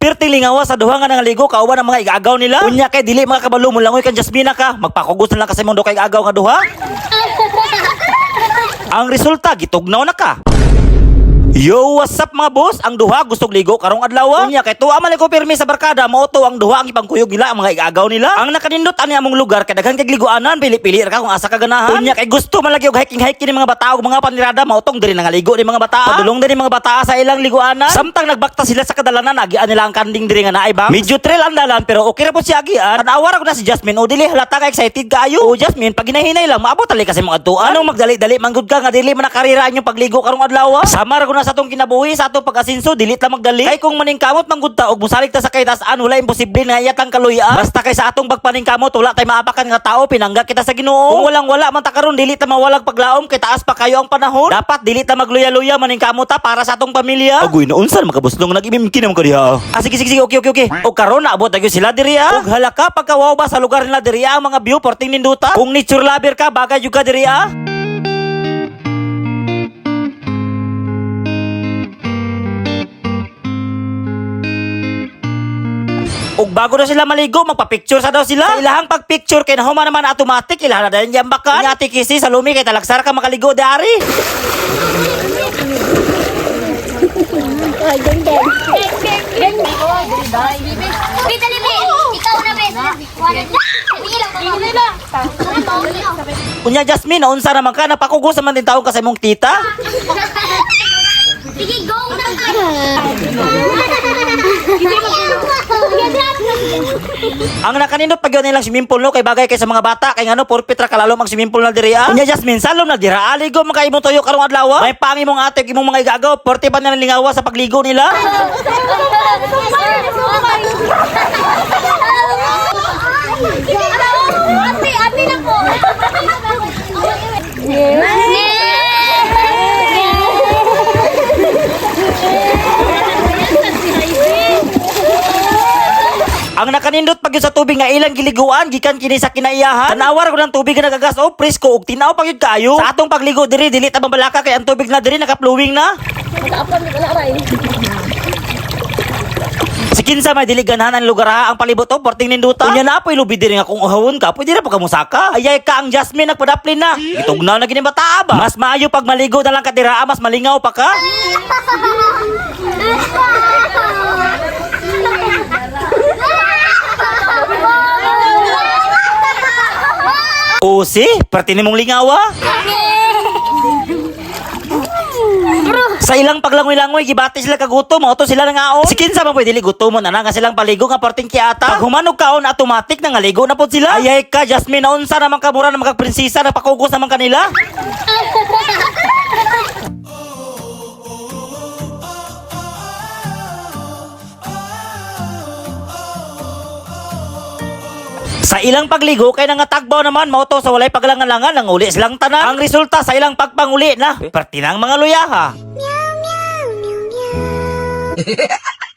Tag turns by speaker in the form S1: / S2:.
S1: Pirting lingawa sa duha nga nangaligo kauban ang mga igagaw nila. Unya kay dili mga kabalo mo langoy kan Jasmina ka. Magpakugos na lang kasi mundo kay igagaw nga duha. Ang resulta gitugnaw na ka. Yo, what's up mga boss? Ang duha gustong ligo karong adlaw. Unya kay tuwa man ko pirmi sa barkada mao to ang duha ang ipangkuyog nila ang mga igagaw nila. Ang nakanindot ani among lugar kay daghan kay liguanan pili-pili ra ka kung asa ka ganahan. Unya kay gusto man lagi og hiking-hiking ni mga bata ug mga panirada mao tong diri nangaligo ni mga bata. Padulong din ni mga bata sa ilang liguanan. Samtang nagbakta sila sa kadalanan agian nila ang kanding diri nga naay bang. Medyo trail ang dalan pero okay ra po si agian. Tanawa ra ko na si Jasmine o dili halata ka excited kaayo. O Jasmine pag hinahinay lang maabot tali kasi mga tuan. Anong magdali-dali manggod ka nga dili man nakarira ang inyong pagligo karong adlaw. Sama ra ko na sa atong kinabuhi sa atong pag-asinso dili ta magdali. Kay kung maningkamot manggod ta og musalig ta sa kay taas-an wala imposible nga iyatang kaluya. Basta kay sa atong pagpaningkamot wala tay maapakan nga tao pinangga kita sa Ginoo. Kung walang wala man ta karon dili ta mawalag paglaom kay taas pa kayo ang panahon. Dapat dili ta magluya-luya maningkamot ta para sa atong pamilya. Agoy na unsan makabuslong nag-imimkin mo kadiha. Ah sige sige sige okay okay okay. O karon na abot gyud sila diri ah. Og halaka pagkawaw ba sa lugar nila diri ah, ang mga view porting ninduta. Kung nature lover ka bagay jud ka diri Ug bago na sila maligo, magpa-picture sa daw sila. Sa ilahang pag-picture kay nahuma naman automatic ilahan na dahil jambakan. Inyati kisi sa lumi kay talagsar ka makaligo dari.
S2: Ay, ganda. Bita ni Be, ikaw na Be. Sige lang, sige lang.
S1: Unya Jasmine, unsa naman ka napakugos naman din taong kasi mong tita?
S2: Sige, go na
S1: Ang nakanindot pag yun nilang swimming pool no kay bagay kay sa mga bata kay ngano purpit ra kalalo mag swimming pool na diri ah. Unya Jasmine, salom na dira aligo man kay imong tuyo karong adlaw. ah. May pangi mong ate imong mga igagaw, porte pa na lingawa sa pagligo nila.
S2: Ate, ate na po.
S1: Ang nakanindot pag sa tubig nga ilang giliguan gikan kini sa kinaiyahan. Tanawar ko ng tubig nga nagagas o presko ug tinaw pag yun kayo. Sa atong pagligo diri dili ta mabalaka kay ang tubig na diri naka-flowing na. Si kinsa may dili ganahan ang lugar ha ang palibot o porting ninduta. Unya na apoy lubi diri nga kung uhawon ka, pwede na pa kamusaka. Ayay ka ang Jasmine nagpadaplin na. Itugnaw na gini bata ba? Mas maayo pag maligo na lang ka dira, mas malingaw pa ka. O si, parte ni mong lingawa. Sa ilang paglangoy-langoy, gibati sila kagutom, auto sila nangaon. Si kinsa man pwede gutomon ana nga silang paligo nga porting kiata. Pag humanog kaon automatic na nga ligo na pod sila. Ayay ka, Jasmine, naunsa naman ka mura na magkaprinsesa na pakugos naman kanila. Sa ilang pagligo kay nangatagbaw naman mauto sa walay paglangan-langan nang uli silang tanan. Ang resulta sa ilang pagpanguli na pertinang mga luyaha.